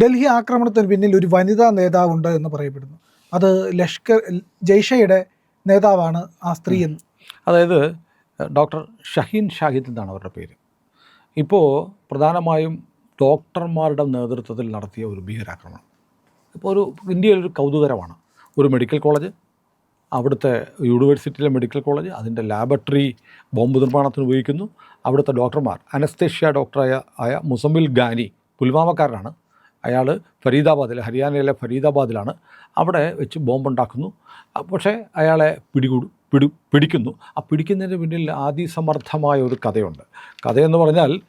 ഡൽഹി ആക്രമണത്തിന് പിന്നിൽ ഒരു വനിതാ നേതാവുണ്ട് എന്ന് പറയപ്പെടുന്നു. അത് ലഷ്കർ ജയ്ഷയുടെ നേതാവാണ് ആ സ്ത്രീ എന്ന്. അതായത് ഡോക്ടർ ഷഹീൻ ഷാഹിദ് എന്നാണ് അവരുടെ പേര്. ഇപ്പോൾ പ്രധാനമായും ഡോക്ടർമാരുടെ നേതൃത്വത്തിൽ നടത്തിയ ഒരു ഭീകരാക്രമണം. ഇപ്പോൾ ഒരു ഇന്ത്യയിലൊരു കൗതുകരമാണ്. ഒരു മെഡിക്കൽ കോളേജ് അവിടുത്തെ യൂണിവേഴ്സിറ്റിയിലെ മെഡിക്കൽ കോളേജ് അതിന്റെ ലാബറട്ടറി ബോംബ് നിർമ്മാണത്തിന് ഉപയോഗിക്കുന്നു. അവിടുത്തെ ഡോക്ടർമാർ അനസ്തേഷ്യ ഡോക്ടറായ ആയ മുസമ്മിൽ ഗാനി പുൽവാമക്കാരനാണ്. അയാൾ ഫരീദാബാദിൽ ഹരിയാനയിലെ ഫരീദാബാദിലാണ്. അവിടെ വെച്ച് ബോംബുണ്ടാക്കുന്നു. പക്ഷേ അയാളെ പിടികൂടു പിടി പിടിക്കുന്നു. ആ പിടിക്കുന്നതിന് പിന്നിൽ ആദിസമർത്ഥമായ ഒരു കഥയുണ്ട്. കഥയെന്ന് പറഞ്ഞാൽ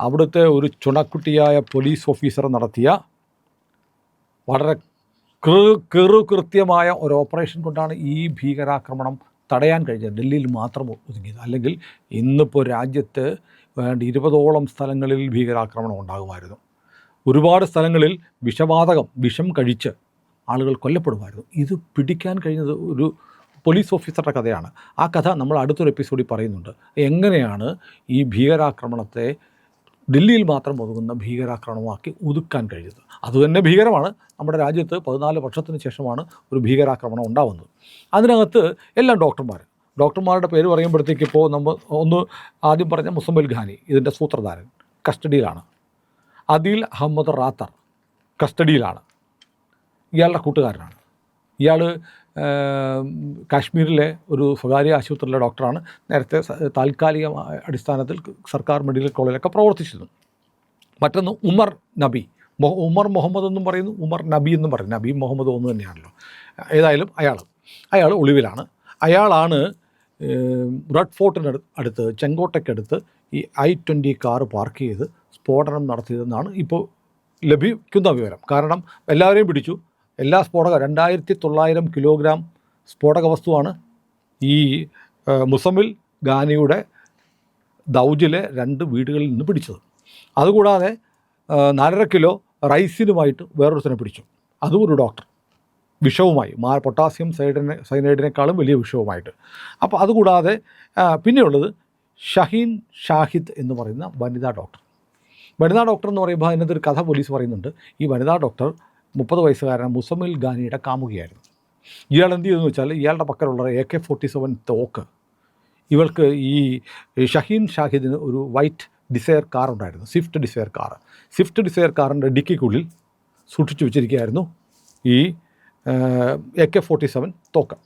അവിടുത്തെ ഒരു ചുണക്കുട്ടിയായ പോലീസ് ഓഫീസർ നടത്തിയ വളരെ കൃ കൃത്യമായ ഒരു ഓപ്പറേഷൻ കൊണ്ടാണ് ഈ ഭീകരാക്രമണം തടയാൻ കഴിഞ്ഞത്. ഡൽഹിയിൽ മാത്രം ഒതുങ്ങിയത്. അല്ലെങ്കിൽ ഇന്നിപ്പോൾ രാജ്യത്ത് വേണ്ട ഇരുപതോളം സ്ഥലങ്ങളിൽ ഭീകരാക്രമണം ഉണ്ടാകുമായിരുന്നു. ഒരുപാട് സ്ഥലങ്ങളിൽ വിഷവാതകം വിഷം കഴിച്ച് ആളുകൾ കൊല്ലപ്പെടുമായിരുന്നു. ഇത് പിടിക്കാൻ കഴിഞ്ഞത് ഒരു പോലീസ് ഓഫീസറുടെ കഥയാണ്. ആ കഥ നമ്മൾ അടുത്തൊരു എപ്പിസോഡിൽ പറയുന്നുണ്ട്. എങ്ങനെയാണ് ഈ ഭീകരാക്രമണത്തെ ഡൽഹിയിൽ മാത്രം ഒതുങ്ങുന്ന ഭീകരാക്രമണമാക്കി ഒതുക്കാൻ കഴിഞ്ഞത്? അതുതന്നെ ഭീകരമാണ്. നമ്മുടെ രാജ്യത്ത് പതിനാല് വർഷത്തിന് ശേഷമാണ് ഒരു ഭീകരാക്രമണം ഉണ്ടാവുന്നത്. അതിനകത്ത് എല്ലാം ഡോക്ടർമാർ ഡോക്ടർമാരുടെ പേര് പറയുമ്പോഴത്തേക്ക് ഇപ്പോൾ നമ്മൾ ഒന്ന് ആദ്യം പറഞ്ഞ മുസമ്മിൽ ഖാനി ഇതിന്റെ സൂത്രധാരൻ കസ്റ്റഡിയിലാണ്. അദിൽ അഹമ്മദ് റാത്തർ കസ്റ്റഡിയിലാണ്. ഇയാളുടെ കൂട്ടുകാരനാണ്. ഇയാൾ കാശ്മീരിലെ ഒരു സ്വകാര്യ ആശുപത്രിയിലെ ഡോക്ടറാണ്. നേരത്തെ താൽക്കാലിക അടിസ്ഥാനത്തിൽ സർക്കാർ മെഡിക്കൽ കോളേജിലൊക്കെ പ്രവർത്തിച്ചിരുന്നു. മറ്റൊന്ന് ഉമർ നബി. ഉമർ മുഹമ്മദ് എന്നും പറയുന്നു ഉമർ നബി എന്നും പറയുന്നു. നബി മുഹമ്മദ് ഒന്ന് തന്നെയാണല്ലോ. ഏതായാലും അയാൾ അയാൾ ഒളിവിലാണ്. അയാളാണ് റെഡ് ഫോർട്ടിനടുത്ത് അടുത്ത് ചെങ്കോട്ടയ്ക്കടുത്ത് ഈ ഐ ട്വന്റി കാറ് പാർക്ക് ചെയ്ത് സ്ഫോടനം നടത്തിയതെന്നാണ് ഇപ്പോൾ ലഭിക്കുന്ന വിവരം. കാരണം എല്ലാവരെയും പിടിച്ചു. എല്ലാ സ്ഫോടക രണ്ടായിരത്തി തൊള്ളായിരം കിലോഗ്രാം സ്ഫോടക വസ്തുവാണ് ഈ മുസമിൽ ഗാനിയുടെ ദൗജിലെ രണ്ട് വീടുകളിൽ നിന്ന് പിടിച്ചത്. അതുകൂടാതെ നാലര കിലോ റൈസിനുമായിട്ട് വേറൊരുത്തനെ പിടിച്ചു. അതും ഒരു ഡോക്ടർ. വിഷവുമായി മാ പൊട്ടാസ്യം സൈഡിനെ സൈനൈഡിനേക്കാളും വലിയ വിഷവുമായിട്ട്. അപ്പോൾ അതുകൂടാതെ പിന്നെയുള്ളത് ഷഹീൻ ഷാഹിദ് എന്ന് പറയുന്ന വനിതാ ഡോക്ടർ. വനിതാ ഡോക്ടർ എന്ന് പറയുമ്പോൾ അതിനകത്ത് ഒരു കഥ പോലീസ് പറയുന്നുണ്ട്. ഈ വനിതാ ഡോക്ടർ മുപ്പത് വയസ്സുകാരൻ മുസമിൽ ഖാനിയുടെ കാമുകിയായിരുന്നു. ഇയാൾ എന്ത് ചെയ്തെന്ന് വെച്ചാൽ ഇയാളുടെ പക്കലുള്ള എ കെ ഫോർട്ടി സെവൻ തോക്ക്. ഇവൾക്ക് ഈ ഷഹീൻ ഷാഹിദിന് ഒരു വൈറ്റ് ഡിസയർ കാർ ഉണ്ടായിരുന്നു. Swift Dzire car Swift Dzire കാറിന്റെ ഡിക്കിക്കുള്ളിൽ സൂക്ഷിച്ചു വെച്ചിരിക്കുകയായിരുന്നു ഈ എ കെ ഫോർട്ടി സെവൻ തോക്ക്.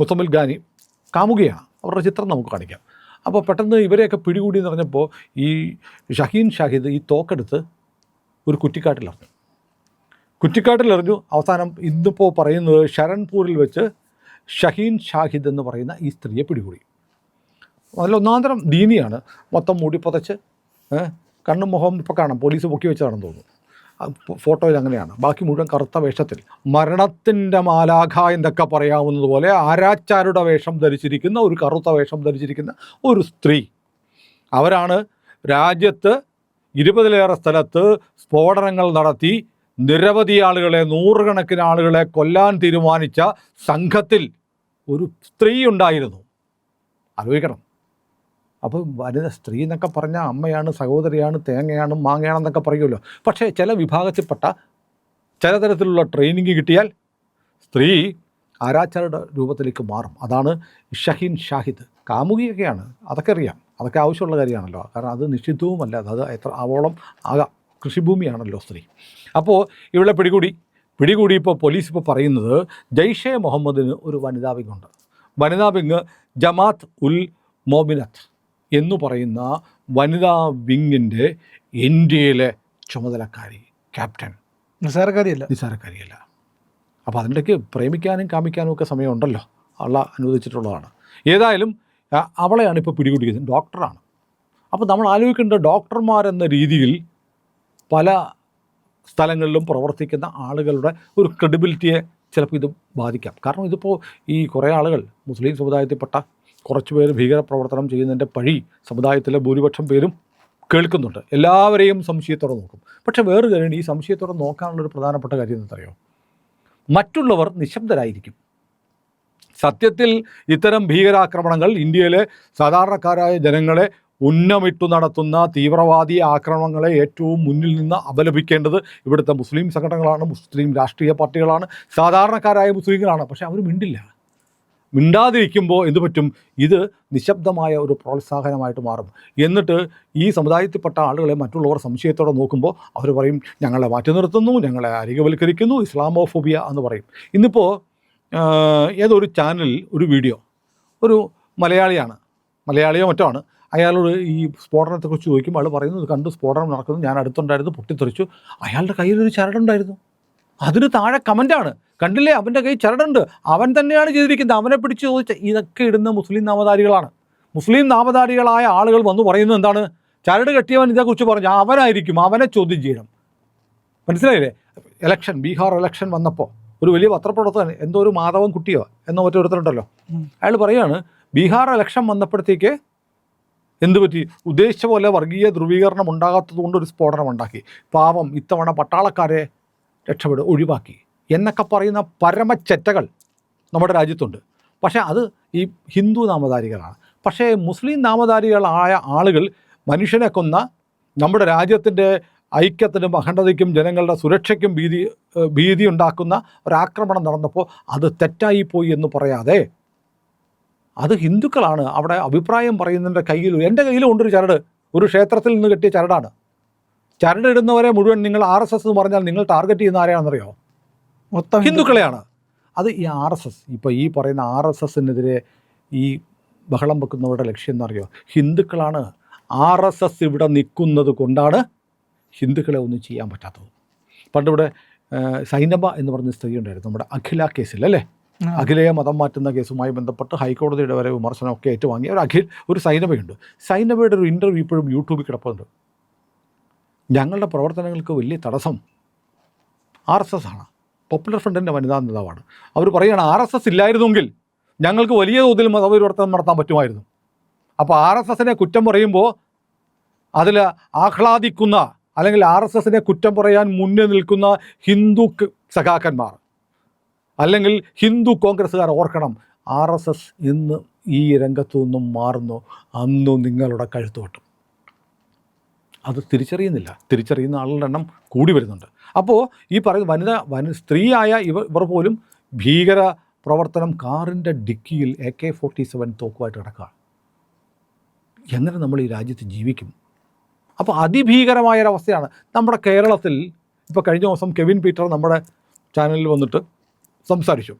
മുസമ്മിൽ ഖാനി കാമുകയാണ്. അവരുടെ ചിത്രം നമുക്ക് കാണിക്കാം. അപ്പോൾ പെട്ടെന്ന് ഇവരെയൊക്കെ പിടികൂടി എന്ന് പറഞ്ഞപ്പോൾ ഈ ഷഹീൻ ഷാഹിദ് ഈ തോക്കെടുത്ത് ഒരു കുറ്റിക്കാട്ടിലെറിഞ്ഞു. കുറ്റിക്കാട്ടിലെറിഞ്ഞു. അവസാനം ഇന്നിപ്പോൾ പറയുന്നത് ശരൺപൂരിൽ വെച്ച് ഷഹീൻ ഷാഹിദ് എന്ന് പറയുന്ന ഈ സ്ത്രീയെ പിടികൂടി. അതിലൊന്നാന്തരം ദീനിയാണ്. മൊത്തം മൂടി പുതച്ച് കണ്ണും മുഖവും ഇപ്പോൾ കാണാം. പോലീസ് പൊക്കി വെച്ചതാണെന്ന് തോന്നുന്നു. ഫോട്ടോയിൽ അങ്ങനെയാണ്. ബാക്കി മുഴുവൻ കറുത്ത വേഷത്തിൽ. മരണത്തിന്റെ മാലാഖ എന്നൊക്കെ പറയാവുന്നതുപോലെ ആരാച്ചാരുടെ വേഷം ധരിച്ചിരിക്കുന്ന ഒരു കറുത്ത വേഷം ധരിച്ചിരിക്കുന്ന ഒരു സ്ത്രീ. അവരാണ് രാജ്യത്ത് ഇരുപതിലേറെ സ്ഥലത്ത് സ്ഫോടനങ്ങൾ നടത്തി നിരവധി ആളുകളെ നൂറുകണക്കിന് ആളുകളെ കൊല്ലാൻ തീരുമാനിച്ച സംഘത്തിൽ ഒരു സ്ത്രീ ഉണ്ടായിരുന്നു. ആലോചിക്കണം. അപ്പോൾ വനിത സ്ത്രീ എന്നൊക്കെ പറഞ്ഞാൽ അമ്മയാണ് സഹോദരിയാണ് തേങ്ങയാണ് മാങ്ങയാണെന്നൊക്കെ പറയുമല്ലോ. പക്ഷേ ചില വിഭാഗത്തിൽപ്പെട്ട ചില തരത്തിലുള്ള ട്രെയിനിങ് കിട്ടിയാൽ സ്ത്രീ ആരാച്ചാരുടെ രൂപത്തിലേക്ക് മാറും. അതാണ് ഷഹീൻ ഷാഹിദ്. കാമുകിയൊക്കെയാണ്. അതൊക്കെ അറിയാം. അതൊക്കെ ആവശ്യമുള്ള കാര്യമാണല്ലോ. കാരണം അത് നിഷിദ്ധവുമല്ല. അത് എത്ര ആവോളം ആകാം. കൃഷിഭൂമിയാണല്ലോ സ്ത്രീ. അപ്പോൾ ഇവിടെ പിടികൂടി പിടികൂടി ഇപ്പോൾ പോലീസ് ഇപ്പോൾ പറയുന്നത് ജയ്ഷെ മുഹമ്മദിന് ഒരു വനിതാ വിങ്ങുണ്ട് വനിതാ വിങ് ജമാത്ത് ഉൽ മോമിനത്ത്. എന്ന് പറയുന്ന വനിതാ വിങ്ങിന്റെ ഇന്ത്യയിലെ ചുമതലക്കാരി ക്യാപ്റ്റൻ. നിസ്സാരക്കാരിയല്ല. നിസ്സാരക്കാരിയല്ല. അപ്പോൾ അതിന്റെക്ക് പ്രേമിക്കാനും കാമിക്കാനും ഒക്കെ സമയമുണ്ടല്ലോ. അള്ള അനുവദിച്ചിട്ടുള്ളതാണ്. ഏതായാലും അവളെയാണ് ഇപ്പോൾ പിടികൂടിയത് ഡോക്ടറാണ്. അപ്പോൾ നമ്മൾ ആലോചിക്കേണ്ട ഡോക്ടർമാരെന്ന രീതിയിൽ പല സ്ഥലങ്ങളിലും പ്രവർത്തിക്കുന്ന ആളുകളുടെ ഒരു ക്രെഡിബിലിറ്റിയെ ചിലപ്പോൾ ഇത് ബാധിക്കാം. കാരണം ഇതിപ്പോൾ ഈ കുറേ ആളുകൾ മുസ്ലിം സമുദായത്തിൽപ്പെട്ട കുറച്ച് പേര് ഭീകരപ്രവർത്തനം ചെയ്യുന്നതിന്റെ പഴി സമുദായത്തിലെ ഭൂരിപക്ഷം പേരും കേൾക്കുന്നുണ്ട്. എല്ലാവരെയും സംശയത്തോടെ നോക്കും. പക്ഷേ വേറെ കാര്യം ഈ സംശയത്തോടെ നോക്കാനുള്ളൊരു പ്രധാനപ്പെട്ട കാര്യം എന്താണെന്നറിയോ? മറ്റുള്ളവർ നിശബ്ദരായിരിക്കും. സത്യത്തിൽ ഇത്തരം ഭീകരാക്രമണങ്ങൾ ഇന്ത്യയിലെ സാധാരണക്കാരായ ജനങ്ങളെ ഉന്നമിട്ടു നടത്തുന്ന തീവ്രവാദി ആക്രമണങ്ങളെ ഏറ്റവും മുന്നിൽ നിന്ന് അപലപിക്കേണ്ടത് ഇവിടുത്തെ മുസ്ലിം സംഘടനകളാണ് മുസ്ലിം രാഷ്ട്രീയ പാർട്ടികളാണ് സാധാരണക്കാരായ മുസ്ലിങ്ങളാണ്. പക്ഷേ അവർ മിണ്ടില്ല. മിണ്ടാതിരിക്കുമ്പോൾ എന്തു പറ്റും? ഇത് നിശബ്ദമായ ഒരു പ്രോത്സാഹനമായിട്ട് മാറും. എന്നിട്ട് ഈ സമുദായത്തിൽപ്പെട്ട ആളുകളെ മറ്റുള്ളവർ സംശയത്തോടെ നോക്കുമ്പോൾ അവർ പറയും ഞങ്ങളെ മാറ്റി നിർത്തുന്നു ഞങ്ങളെ അരികവൽക്കരിക്കുന്നു ഇസ്ലാമോഫോബിയ എന്ന് പറയും. ഇന്നിപ്പോൾ ഏതൊരു ചാനലിൽ ഒരു വീഡിയോ ഒരു മലയാളിയാണ് മലയാളിയോ മറ്റോ ആണ് അയാളോട് ഈ സ്ഫോടനത്തെക്കുറിച്ച് ചോദിക്കുമ്പോൾ അയാൾ പറയുന്നത് കണ്ടു സ്ഫോടനം നടക്കുന്നു ഞാൻ അടുത്തുണ്ടായിരുന്നു പൊട്ടിത്തെറിച്ചു അയാളുടെ കയ്യിലൊരു ചരടുണ്ടായിരുന്നു. അതിന് താഴെ കമന്റാണ് കണ്ടില്ലേ? അവന്റെ കയ്യിൽ ചരടുണ്ട്. അവൻ തന്നെയാണ് ചെയ്തിരിക്കുന്നത്. അവനെ പിടിച്ച് ചോദിച്ച ഇതൊക്കെ ഇടുന്ന മുസ്ലിം നാമധാരികളാണ്. മുസ്ലിം നാമധാരികളായ ആളുകൾ വന്ന് പറയുന്നത് എന്താണ്? ചരട് കെട്ടിയവൻ ഇതേക്കുറിച്ച് പറഞ്ഞു. അവനായിരിക്കും. അവനെ ചോദ്യം ചെയ്യണം. മനസ്സിലായില്ലേ? ഇലക്ഷൻ ബീഹാർ ഇലക്ഷൻ വന്നപ്പോൾ ഒരു വലിയ പത്രപ്രവർത്തകൻ എന്തോ ഒരു മാധവൻ കുട്ടിയോ എന്നോ മറ്റൊരുത്തരുണ്ടല്ലോ. അയാൾ പറയുകയാണ് ബീഹാർ ഇലക്ഷൻ വന്നപ്പോഴത്തേക്ക് എന്ത് പറ്റി? ഉദ്ദേശിച്ച പോലെ വർഗീയ ധ്രുവീകരണം ഉണ്ടാകാത്തത് കൊണ്ട് ഒരു സ്ഫോടനം ഉണ്ടാക്കി. പാവം ഇത്തവണ പട്ടാളക്കാരെ രക്ഷപ്പെടും ഒഴിവാക്കി എന്നൊക്കെ പറയുന്ന പരമച്ചെറ്റകൾ നമ്മുടെ രാജ്യത്തുണ്ട്. പക്ഷേ അത് ഈ ഹിന്ദു നാമധാരികളാണ്. പക്ഷേ മുസ്ലിം നാമധാരികളായ ആളുകൾ മനുഷ്യനെ കൊന്ന നമ്മുടെ രാജ്യത്തിന്റെ ഐക്യത്തിനും അഖണ്ഡതയ്ക്കും ജനങ്ങളുടെ സുരക്ഷയ്ക്കും ഭീതി ഭീതി ഉണ്ടാക്കുന്ന ഒരാക്രമണം നടന്നപ്പോൾ അത് തെറ്റായിപ്പോയി എന്ന് പറയാതെ അത് ഹിന്ദുക്കളാണ്. അവിടെ അഭിപ്രായം പറയുന്നതിന്റെ കയ്യിൽ എന്റെ കയ്യിലും ഉണ്ടൊരു ചരട്. ഒരു ക്ഷേത്രത്തിൽ നിന്ന് കിട്ടിയ ചരടാണ്. ചരടിടുന്നവരെ മുഴുവൻ നിങ്ങൾ ആർ എസ് എസ് എന്ന് പറഞ്ഞാൽ നിങ്ങൾ ടാർഗറ്റ് ചെയ്യുന്ന ആരെയാണെന്നറിയോ? മൊത്തം ഹിന്ദു- ഹിന്ദുക്കളെയാണ്. അത് ഈ ആർ എസ് എസ്. ഇപ്പോൾ ഈ പറയുന്ന ആർ എസ് എസിനെതിരെ ഈ ബഹളം വെക്കുന്നവരുടെ ലക്ഷ്യം എന്നറിയോ? ഹിന്ദുക്കളാണ് ആർ എസ് എസ് ഇവിടെ നിൽക്കുന്നത് കൊണ്ടാണ് ഹിന്ദുക്കളെ ഒന്നും ചെയ്യാൻ പറ്റാത്തത്. പണ്ടിവിടെ സൈനബ എന്ന് പറഞ്ഞ സ്ത്രീ ഉണ്ടായിരുന്നു. നമ്മുടെ അഖില കേസിൽ അല്ലേ. അഖിലയെ മതം മാറ്റുന്ന കേസുമായി ബന്ധപ്പെട്ട് ഹൈക്കോടതിയുടെ വരെ വിമർശനമൊക്കെ ഏറ്റുവാങ്ങിയ ഒരു അഖിൽ ഒരു സൈനബയുണ്ട്. സൈനബയുടെ ഒരു ഇന്റർവ്യൂ ഇപ്പോഴും യൂട്യൂബിൽ കിടപ്പുണ്ട്. ഞങ്ങളുടെ പ്രവർത്തനങ്ങൾക്ക് വലിയ തടസ്സം ആർ എസ് എസ് ആണ് പോപ്പുലർ ഫ്രണ്ടിന്റെ വനിതാ നേതാവാണ്. അവർ പറയുകയാണ് ആർ എസ് എസ് ഇല്ലായിരുന്നെങ്കിൽ ഞങ്ങൾക്ക് വലിയ തോതിൽ മതപരിവർത്തനം നടത്താൻ പറ്റുമായിരുന്നു. അപ്പോൾ ആർ എസ് എസിനെ കുറ്റം പറയുമ്പോൾ അതിൽ ആഹ്ലാദിക്കുന്ന അല്ലെങ്കിൽ ആർ എസ് എസിനെ കുറ്റം പറയാൻ മുന്നിൽ നിൽക്കുന്ന ഹിന്ദു സഖാക്കന്മാർ അല്ലെങ്കിൽ ഹിന്ദു കോൺഗ്രസ്സുകാർ ഓർക്കണം ആർ എസ് എസ് ഇന്ന് ഈ രംഗത്തു നിന്നും മാറുന്നു. അന്നു നിങ്ങളുടെ കഴുത്ത് വെട്ടും അത് തിരിച്ചറിയുന്നില്ല. തിരിച്ചറിയുന്ന ആളുകളുടെ എണ്ണം കൂടി വരുന്നുണ്ട്. അപ്പോൾ ഈ പറയുന്ന വനിത വന സ്ത്രീയായ ഇവ ഇവർ പോലും ഭീകര പ്രവർത്തനം കാറിന്റെ ഡിക്കിയിൽ എ കെ ഫോർട്ടി സെവൻ തോക്കുമായിട്ട് കിടക്കുക എങ്ങനെ നമ്മൾ ഈ രാജ്യത്ത് ജീവിക്കും? അപ്പോൾ അതിഭീകരമായൊരവസ്ഥയാണ്. നമ്മുടെ കേരളത്തിൽ ഇപ്പോൾ കഴിഞ്ഞ ദിവസം കെവിൻ പീറ്റർ നമ്മുടെ ചാനലിൽ വന്നിട്ട് സംസാരിച്ചു.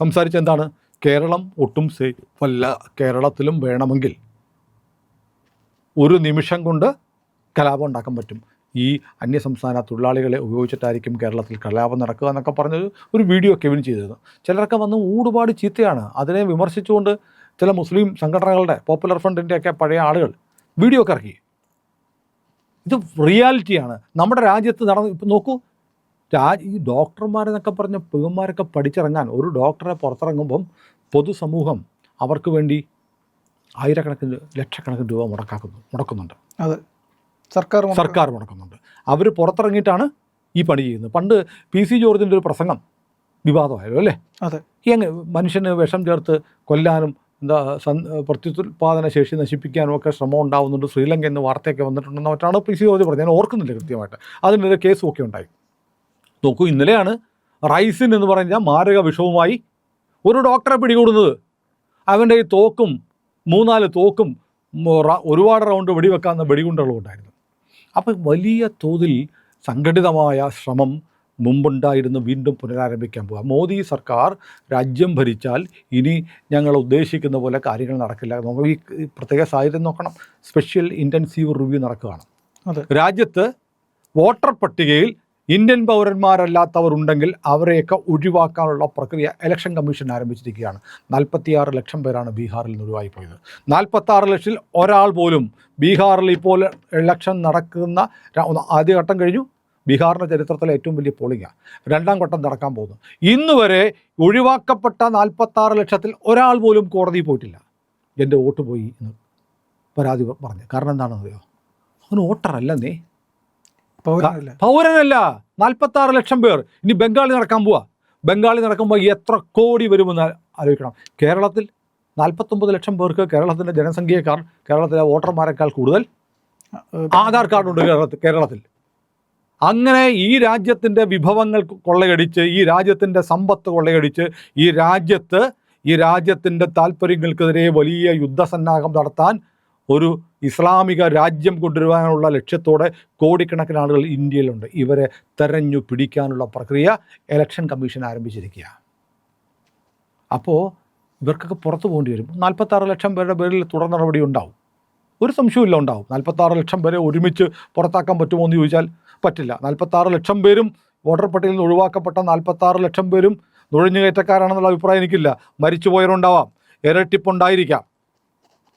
സംസാരിച്ച എന്താണ്? കേരളം ഒട്ടും സേഫ് അല്ല. കേരളത്തിലും വേണമെങ്കിൽ ഒരു നിമിഷം കൊണ്ട് കലാപം ഉണ്ടാക്കാൻ പറ്റും. ഈ അന്യസംസ്ഥാന തൊഴിലാളികളെ ഉപയോഗിച്ചിട്ടായിരിക്കും കേരളത്തിൽ കലാപം നടക്കുക എന്നൊക്കെ പറഞ്ഞൊരു ഒരു വീഡിയോ കെവിൻ ചെയ്തിരുന്നു. ചിലരൊക്കെ വന്ന് ഊടുപാട് ചീത്തയാണ്. അതിനെ വിമർശിച്ചുകൊണ്ട് ചില മുസ്ലിം സംഘടനകളുടെ പോപ്പുലർ ഫ്രണ്ടിന്റെയൊക്കെ പഴയ ആളുകൾ വീഡിയോ ഒക്കെ ഇറക്കി. ഇത് റിയാലിറ്റിയാണ്. നമ്മുടെ രാജ്യത്ത് നടന്ന് ഇപ്പം നോക്കൂ. രാജ് ഈ ഡോക്ടർമാരെന്നൊക്കെ പറഞ്ഞ പെങ്ങന്മാരൊക്കെ പഠിച്ചിറങ്ങാൻ ഒരു ഡോക്ടറെ പുറത്തിറങ്ങുമ്പം പൊതുസമൂഹം അവർക്ക് വേണ്ടി ആയിരക്കണക്കിന് ലക്ഷക്കണക്കിന് രൂപ മുടക്കാക്കുന്നു മുടക്കുന്നുണ്ട്. അതെ. സർക്കാർ. സർക്കാർ മുടക്കുന്നുണ്ട്. അവർ പുറത്തിറങ്ങിയിട്ടാണ് ഈ പണി ചെയ്യുന്നത്. പണ്ട് പി സി ജോർജിന്റെ ഒരു പ്രസംഗം വിവാദമായിരുന്നു അല്ലേ? അതെ. എങ്ങനെ മനുഷ്യന് വിഷം ചേർത്ത് കൊല്ലാനും എന്താ സൻ പ്രത്യുത്പാദന ശേഷി നശിപ്പിക്കാനും ഒക്കെ ശ്രമം ഉണ്ടാവുന്നുണ്ട്. ശ്രീലങ്ക എന്ന് വാർത്തയൊക്കെ വന്നിട്ടുണ്ടെന്ന് മറ്റാണ് പി സി ജോർജ് പറഞ്ഞത്. ഞാൻ ഓർക്കുന്നില്ല കൃത്യമായിട്ട്. അതിനൊരു കേസും ഒക്കെ ഉണ്ടായി. നോക്കൂ ഇന്നലെയാണ് റൈസിൻ എന്ന് പറഞ്ഞ മാരക വിഷവുമായി ഒരു ഡോക്ടറെ പിടികൂടുന്നത്. അവന്റെ ഈ തോക്കും മൂന്നാൽ തോക്കും ഒരുപാട് റൗണ്ട് വെടിവെക്കാവുന്ന വെടികുണ്ടുകളും ഉണ്ടായിരുന്നു. അപ്പോൾ വലിയ തോതിൽ സംഘടിതമായ ശ്രമം മുമ്പുണ്ടായിരുന്നു. വീണ്ടും പുനരാരംഭിക്കാൻ പോകുക മോദി സർക്കാർ രാജ്യം ഭരിച്ചാൽ ഇനി ഞങ്ങൾ ഉദ്ദേശിക്കുന്ന പോലെ കാര്യങ്ങൾ നടക്കില്ല. നമുക്ക് ഈ പ്രത്യേക സാഹചര്യം നോക്കണം. സ്പെഷ്യൽ ഇന്റൻസീവ് റിവ്യൂ നടക്കുകയാണ്. അതെ. രാജ്യത്ത് വോട്ടർ പട്ടികയിൽ ഇന്ത്യൻ പൗരന്മാരല്ലാത്തവർ ഉണ്ടെങ്കിൽ അവരെയൊക്കെ ഒഴിവാക്കാനുള്ള പ്രക്രിയ ഇലക്ഷൻ കമ്മീഷൻ ആരംഭിച്ചിരിക്കുകയാണ്. നാൽപ്പത്തിയാറ് ലക്ഷം പേരാണ് ബീഹാറിൽ നിന്ന് ഒഴിവായി പോയത് നാൽപ്പത്താറ് ലക്ഷത്തിൽ ഒരാൾ പോലും ബീഹാറിൽ ഇപ്പോൾ ഇലക്ഷൻ നടക്കുന്ന ആദ്യഘട്ടം കഴിഞ്ഞു. ബീഹാറിന്റെ ചരിത്രത്തിലെ ഏറ്റവും വലിയ പോളിംഗാണ് രണ്ടാം ഘട്ടം നടക്കാൻ പോകുന്നു. ഇന്ന് വരെ ഒഴിവാക്കപ്പെട്ട നാൽപ്പത്താറ് ലക്ഷത്തിൽ ഒരാൾ പോലും കോടതിയിൽ പോയിട്ടില്ല. എന്റെ വോട്ട് പോയി എന്ന് പരാതി പറഞ്ഞു കാരണം എന്താണെന്നറിയോ? അവന് വോട്ടറല്ലെന്നേ പൗരനല്ല നാൽപ്പത്തി ആറ് ലക്ഷം പേർ. ഇനി ബംഗാളി നടക്കാൻ പോവാ. ബംഗാളി നടക്കുമ്പോൾ എത്ര കോടി വരുമെന്ന് ആലോചിക്കണം. കേരളത്തിൽ നാൽപ്പത്തൊമ്പത് ലക്ഷം പേർക്ക് കേരളത്തിന്റെ ജനസംഖ്യയേക്കാൾ കേരളത്തിലെ വോട്ടർമാരെക്കാൾ കൂടുതൽ ആധാർ കാർഡുണ്ട് കേരളത്തിൽ കേരളത്തിൽ. അങ്ങനെ ഈ രാജ്യത്തിന്റെ വിഭവങ്ങൾ കൊള്ളയടിച്ച് ഈ രാജ്യത്തിന്റെ സമ്പത്ത് കൊള്ളയടിച്ച് ഈ രാജ്യത്ത് ഈ രാജ്യത്തിന്റെ താല്പര്യങ്ങൾക്കെതിരെ വലിയ യുദ്ധസന്നാഹം നടത്താൻ ഒരു ഇസ്ലാമിക രാജ്യം കൊണ്ടുവരുവാനുള്ള ലക്ഷ്യത്തോടെ കോടിക്കണക്കിന് ആളുകൾ ഇന്ത്യയിലുണ്ട്. ഇവരെ തെരഞ്ഞു പിടിക്കാനുള്ള പ്രക്രിയ ഇലക്ഷൻ കമ്മീഷൻ ആരംഭിച്ചിരിക്കുക അപ്പോൾ ഇവർക്കൊക്കെ പുറത്തു പോകേണ്ടി വരും. നാൽപ്പത്താറ് ലക്ഷം പേരുടെ പേരിൽ തുടർ നടപടി ഉണ്ടാവും. ഒരു സംശയമില്ല ഉണ്ടാവും. നാൽപ്പത്താറ് ലക്ഷം പേരെ ഒരുമിച്ച് പുറത്താക്കാൻ പറ്റുമോ എന്ന് ചോദിച്ചാൽ പറ്റില്ല. നാൽപ്പത്താറ് ലക്ഷം പേരും വോട്ടർ പട്ടികയിൽ നിന്ന് ഒഴിവാക്കപ്പെട്ട നാൽപ്പത്താറ് ലക്ഷം പേരും നുഴഞ്ഞുകയറ്റക്കാരാണെന്നുള്ള അഭിപ്രായം എനിക്കില്ല. മരിച്ചുപോയവരുണ്ടാവാം. ഇരട്ടിപ്പുണ്ടായിരിക്കാം.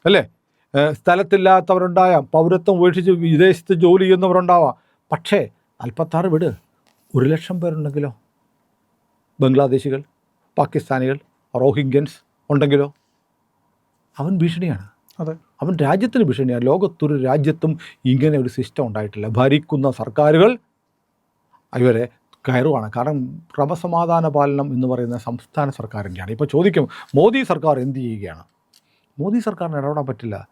അല്ലേ? ഏഹ് സ്ഥലത്തില്ലാത്തവരുണ്ടാകാം പൗരത്വം ഉപേക്ഷിച്ച് വിദേശത്ത് ജോലി ചെയ്യുന്നവരുണ്ടാവാം. പക്ഷേ നാൽപ്പത്താറ് വിട് ഒരു ലക്ഷം പേരുണ്ടെങ്കിലോ? ബംഗ്ലാദേശികൾ പാകിസ്ഥാനികൾ റോഹിംഗ്യൻസ് ഉണ്ടെങ്കിലോ? അവൻ ഭീഷണിയാണ്. അതെ. അവൻ രാജ്യത്തിന് ഭീഷണിയാണ്. ലോകത്തൊരു രാജ്യത്തും ഇങ്ങനെ ഒരു സിസ്റ്റം ഉണ്ടായിട്ടില്ല. ഭരിക്കുന്ന സർക്കാരുകൾ ഇവരെ കയറുവാണ്. കാരണം ക്രമസമാധാന പാലനം എന്ന് പറയുന്ന സംസ്ഥാന സർക്കാരിന്റെയാണ്. ഇപ്പോൾ ചോദിക്കും മോദി സർക്കാർ എന്ത് ചെയ്യുകയാണ്? മോദി സർക്കാരിന് ഇടപെടാൻ പറ്റില്ല.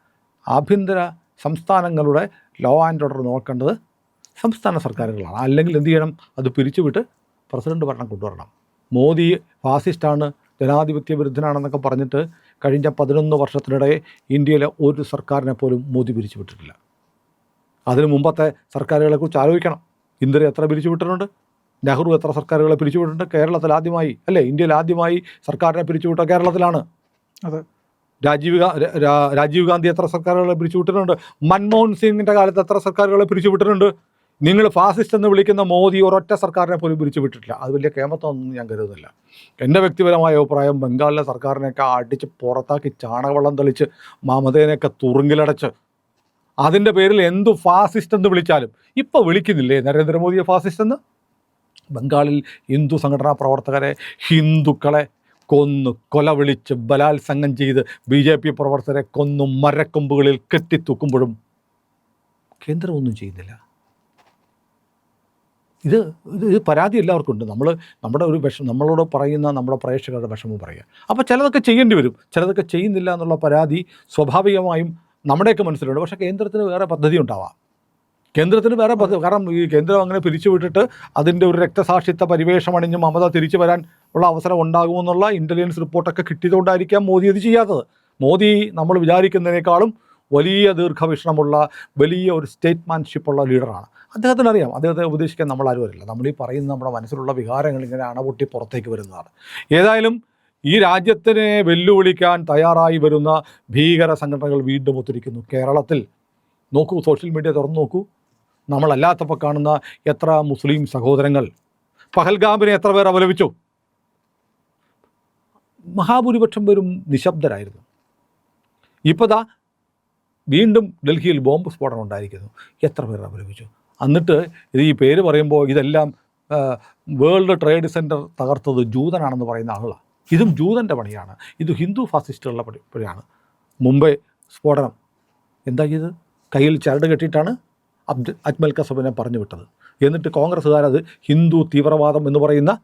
ആഭ്യന്തര സംസ്ഥാനങ്ങളുടെ ലോ ആൻഡ് ഓർഡർ നോക്കേണ്ടത് സംസ്ഥാന സർക്കാരുകളാണ്. അല്ലെങ്കിൽ എന്ത് ചെയ്യണം? അത് പിരിച്ചുവിട്ട് പ്രസിഡന്റ് ഭരണം കൊണ്ടുവരണം. മോദി ഫാസിസ്റ്റാണ് ജനാധിപത്യ വിരുദ്ധനാണെന്നൊക്കെ പറഞ്ഞിട്ട് കഴിഞ്ഞ പതിനൊന്ന് വർഷത്തിനിടെ ഇന്ത്യയിലെ ഒരു സർക്കാരിനെ പോലും മോദി പിരിച്ചുവിട്ടിട്ടില്ല. അതിനു മുമ്പത്തെ സർക്കാരുകളെക്കുറിച്ച് ആലോചിക്കണം. ഇന്ദിര എത്ര പിരിച്ചുവിട്ടിട്ടുണ്ട്? നെഹ്റു എത്ര സർക്കാരുകളെ പിരിച്ചുവിട്ടിട്ടുണ്ട്? കേരളത്തിൽ ആദ്യമായി അല്ലേ? ഇന്ത്യയിൽ ആദ്യമായി സർക്കാരിനെ പിരിച്ചുവിട്ട കേരളത്തിലാണ്. അതെ. രാജീവ് രാജീവ് ഗാന്ധി എത്ര സർക്കാരുകളെ പിരിച്ചുവിട്ടിട്ടുണ്ട്? മൻമോഹൻ സിംഗിന്റെ കാലത്ത് എത്ര സർക്കാരുകളെ പിരിച്ചുവിട്ടിട്ടുണ്ട്? നിങ്ങൾ ഫാസിസ്റ്റ് എന്ന് വിളിക്കുന്ന മോദി ഒരൊറ്റ സർക്കാരിനെ പോലും പിരിച്ചുവിട്ടിട്ടില്ല. അത് വലിയ കേമത്വമൊന്നും ഞാൻ കരുതുന്നില്ല. എന്റെ വ്യക്തിപരമായ അഭിപ്രായം ബംഗാളിലെ സർക്കാരിനെയൊക്കെ അടിച്ച് പുറത്താക്കി ചാണകവെള്ളം തെളിച്ച് മമതേനെയൊക്കെ തുറുങ്കിലടച്ച് അതിന്റെ പേരിൽ എന്തു ഫാസിസ്റ്റ് എന്ന് വിളിച്ചാലും ഇപ്പോൾ വിളിക്കുന്നില്ലേ നരേന്ദ്രമോദിയെ ഫാസിസ്റ്റ് എന്ന്? ബംഗാളിൽ ഹിന്ദു സംഘടനാ പ്രവർത്തകരെ ഹിന്ദുക്കളെ കൊന്നു കൊല വിളിച്ച് ബലാത്സംഗം ചെയ്ത് ബി ജെ പി പ്രവർത്തകരെ കൊന്നു മരക്കൊമ്പുകളിൽ കെട്ടിത്തൂക്കുമ്പോഴും കേന്ദ്രം ഒന്നും ചെയ്യുന്നില്ല. ഇത് ഇത് പരാതി എല്ലാവർക്കും ഉണ്ട്. നമ്മൾ നമ്മുടെ ഒരു വിഷം നമ്മളോട് പറയുന്ന നമ്മുടെ പ്രേക്ഷകരുടെ വിഷമം പറയുക. അപ്പോൾ ചിലതൊക്കെ ചെയ്യേണ്ടി വരും. ചിലതൊക്കെ ചെയ്യുന്നില്ല എന്നുള്ള പരാതി സ്വാഭാവികമായും നമ്മുടെയൊക്കെ മനസ്സിലുണ്ട്. പക്ഷേ കേന്ദ്രത്തിന് വേറെ പദ്ധതി ഉണ്ടാവാം. കേന്ദ്രത്തിന് വേറെ കാരണം ഈ കേന്ദ്രം അങ്ങനെ പിരിച്ചുവിട്ടിട്ട് അതിന്റെ ഒരു രക്തസാക്ഷിത്വ പരിവേഷം അണിഞ്ഞ് മമത തിരിച്ചു വരാൻ ഉള്ള അവസരം ഉണ്ടാകുമെന്നുള്ള ഇന്റലിജൻസ് റിപ്പോർട്ടൊക്കെ കിട്ടിയതുകൊണ്ടായിരിക്കാം മോദി ഇത് ചെയ്യാത്തത്. മോദി നമ്മൾ വിചാരിക്കുന്നതിനേക്കാളും വലിയ ദീർഘവീക്ഷണമുള്ള വലിയ ഒരു സ്റ്റേറ്റ്മാൻഷിപ്പുള്ള ലീഡറാണ് അദ്ദേഹത്തിന് അറിയാം. അദ്ദേഹത്തെ ഉപദേശിക്കാൻ നമ്മൾ ആരും അറിയില്ല. നമ്മൾ ഈ പറയുന്ന നമ്മുടെ മനസ്സിലുള്ള വികാരങ്ങൾ ഇങ്ങനെ അണപൊട്ടി പുറത്തേക്ക് വരുന്നതാണ്. ഏതായാലും ഈ രാജ്യത്തിനെ വെല്ലുവിളിക്കാൻ തയ്യാറായി വരുന്ന ഭീകര സംഘടനകൾ വീണ്ടും ഒത്തിരിക്കുന്നു. കേരളത്തിൽ നോക്കൂ സോഷ്യൽ മീഡിയ തുറന്നു നോക്കൂ. നമ്മളല്ലാത്തപ്പോൾ കാണുന്ന എത്ര മുസ്ലിം സഹോദരങ്ങൾ. പഹൽഗാമിനെ എത്ര പേർ അപലപിച്ചു? മഹാഭൂരിപക്ഷം പേരും നിശബ്ദരായിരുന്നു. ഇപ്പോൾ വീണ്ടും ഡൽഹിയിൽ ബോംബ് സ്ഫോടനം ഉണ്ടായിരിക്കുന്നു. എത്ര പേർ അപലപിച്ചു? എന്നിട്ട് ഇത് ഈ പേര് പറയുമ്പോൾ ഇതെല്ലാം വേൾഡ് ട്രേഡ് സെന്റർ തകർത്തത് ജൂതനാണെന്ന് പറയുന്ന ആളുകളാണ് ഇതും ജൂതന്റെ പണിയാണ്. ഇത് ഹിന്ദു ഫാസിസ്റ്റുകളുടെ പണി പണിയാണ്. മുംബൈ സ്ഫോടനം. എന്താ കയ്യിൽ ചരട് കെട്ടിയിട്ടാണ് അബ്ദ് അജ്മൽ കസബിനെ പറഞ്ഞു വിട്ടത്. എന്നിട്ട് കോൺഗ്രസ്സുകാരത് ഹിന്ദു തീവ്രവാദം എന്ന് പറയുന്ന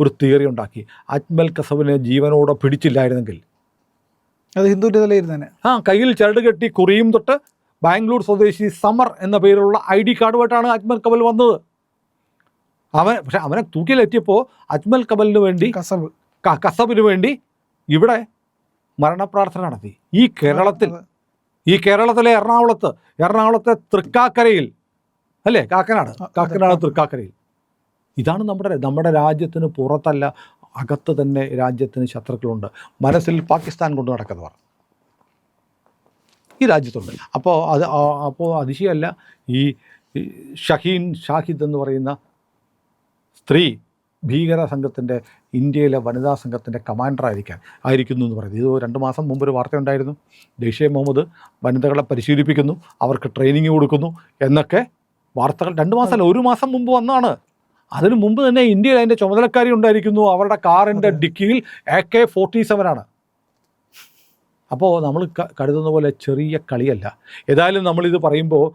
ഒരു തിയറി ഉണ്ടാക്കി. അജ്മൽ കസബിനെ ജീവനോടെ പിടിച്ചില്ലായിരുന്നെങ്കിൽ. അത് ഹിന്ദുവിന്റെ നിലയിരുന്ന് ആ കയ്യിൽ ചരട് കെട്ടി കുറിയും തൊട്ട് ബാംഗ്ലൂർ സ്വദേശി സമർ എന്ന പേരുള്ള ഐ ഡി കാർഡുമായിട്ടാണ് അജ്മൽ കബൽ വന്നത്. അവൻ പക്ഷെ അവനെ തൂക്കിലെത്തിയപ്പോൾ അജ്മൽ കബലിന് വേണ്ടി കസബ് കസബിന് വേണ്ടി ഇവിടെ മരണപ്രാർത്ഥന നടത്തി ഈ കേരളത്തിൽ ഈ കേരളത്തിലെ എറണാകുളത്ത് എറണാകുളത്തെ തൃക്കാക്കരയിൽ അല്ലേ? കാക്കനാട്. കാക്കനാട് തൃക്കാക്കരയിൽ. ഇതാണ് നമ്മുടെ നമ്മുടെ രാജ്യത്തിന് പുറത്തല്ല അകത്ത് തന്നെ രാജ്യത്തിന് ശത്രുക്കളുണ്ട്. മനസ്സിൽ പാകിസ്ഥാൻ കൊണ്ട് നടക്കുന്നവർ. ഈ രാജ്യത്തുണ്ട്. അപ്പോൾ അത് അപ്പോൾ അതിശയമല്ല ഈ ഷഹീൻ ഷാഹിദ് എന്ന് പറയുന്ന സ്ത്രീ ഭീകര സംഘത്തിന്റെ ഇന്ത്യയിലെ വനിതാ സംഘത്തിന്റെ കമാൻഡറായിരിക്കാൻ ആയിരിക്കുന്നു എന്ന് പറയുന്നത് ഇത് രണ്ട് മാസം മുമ്പ് ഒരു വാർത്ത ഉണ്ടായിരുന്നു ജെയ്ഷെ മുഹമ്മദ് വനിതകളെ പരിശീലിപ്പിക്കുന്നു അവർക്ക് ട്രെയിനിങ് കൊടുക്കുന്നു എന്നൊക്കെ വാർത്തകൾ. രണ്ട് മാസമല്ല ഒരു മാസം മുമ്പ് വന്നതാണ് അതിനു മുമ്പ് തന്നെ ഇന്ത്യയിൽ അതിന്റെ ചുമതലക്കാരി ഉണ്ടായിരിക്കുന്നു. അവരുടെ കാറിന്റെ ഡിക്കിയിൽ എ കെ ഫോർട്ടി സെവനാണ് അപ്പോൾ നമ്മൾ കരുതുന്ന പോലെ ചെറിയ കളിയല്ല. ഏതായാലും നമ്മളിത് പറയുമ്പോൾ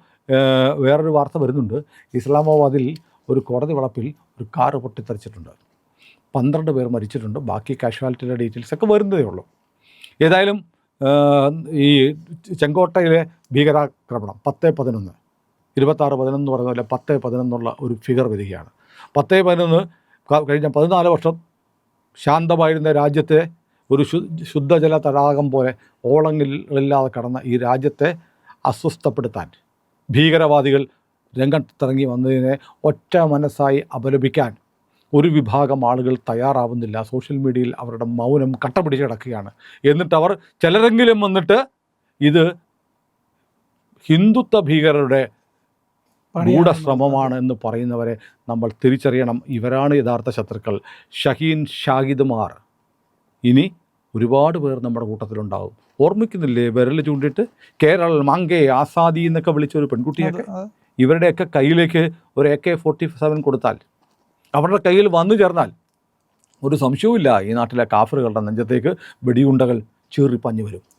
വേറൊരു വാർത്ത വരുന്നുണ്ട്. ഇസ്ലാമാബാദിൽ ഒരു കോടതി വളപ്പിൽ ഒരു കാറ് പൊട്ടിത്തെറിച്ചിട്ടുണ്ട്. പന്ത്രണ്ട് പേർ മരിച്ചിട്ടുണ്ട്. ബാക്കി കാഷ്വാലിറ്റിയുടെ ഡീറ്റെയിൽസ് ഒക്കെ വരുന്നതേ ഉള്ളൂ. ഏതായാലും ഈ ചെങ്കോട്ടയിലെ ഭീകരാക്രമണം പത്ത് പതിനൊന്ന് ഇരുപത്താറ് പതിനൊന്ന് പറയുന്ന പോലെ പത്ത് പതിനൊന്നുള്ള ഒരു ഫിഗർ വരികയാണ്. പത്ത് പതിനൊന്ന് കഴിഞ്ഞ പതിനാല് വർഷം ശാന്തമായിരുന്ന രാജ്യത്തെ ഒരു ശുദ്ധജല തടാകം പോലെ ഓളങ്ങളില്ലാതെ കടന്ന ഈ രാജ്യത്തെ അസ്വസ്ഥപ്പെടുത്താൻ ഭീകരവാദികൾ രംഗത്തിറങ്ങി വന്നതിനെ ഒറ്റ മനസ്സായി അപലപിക്കാൻ ഒരു വിഭാഗം ആളുകൾ തയ്യാറാവുന്നില്ല. സോഷ്യൽ മീഡിയയിൽ അവരുടെ മൗനം കട്ട പിടിച്ച് കിടക്കുകയാണ്. എന്നിട്ട് അവർ ചിലരെങ്കിലും വന്നിട്ട് ഇത് ഹിന്ദുത്വ ഭീകരരുടെ ഗൂഢശ്രമമാണ് എന്ന് പറയുന്നവരെ നമ്മൾ തിരിച്ചറിയണം. ഇവരാണ് യഥാർത്ഥ ശത്രുക്കൾ. ഷഹീൻ ഷാഹിദ്മാർ ഇനി ഒരുപാട് പേർ നമ്മുടെ കൂട്ടത്തിലുണ്ടാവും. ഓർമ്മിക്കുന്നില്ലേ? വിരൽ ചൂണ്ടിയിട്ട് കേരള മാങ്കേ ആസാദി എന്നൊക്കെ വിളിച്ച ഒരു പെൺകുട്ടിയൊക്കെ ഇവരുടെയൊക്കെ കയ്യിലേക്ക് ഒരു എ കെ ഫോർട്ടി സെവൻ കൊടുത്താൽ അവരുടെ കയ്യിൽ വന്നു ചേർന്നാൽ ഒരു സംശയവുമില്ല. ഈ നാട്ടിലെ കാഫറുകളുടെ നെഞ്ചത്തേക്ക് വെടിയുണ്ടകൾ ചീറിപ്പഞ്ഞു വരും.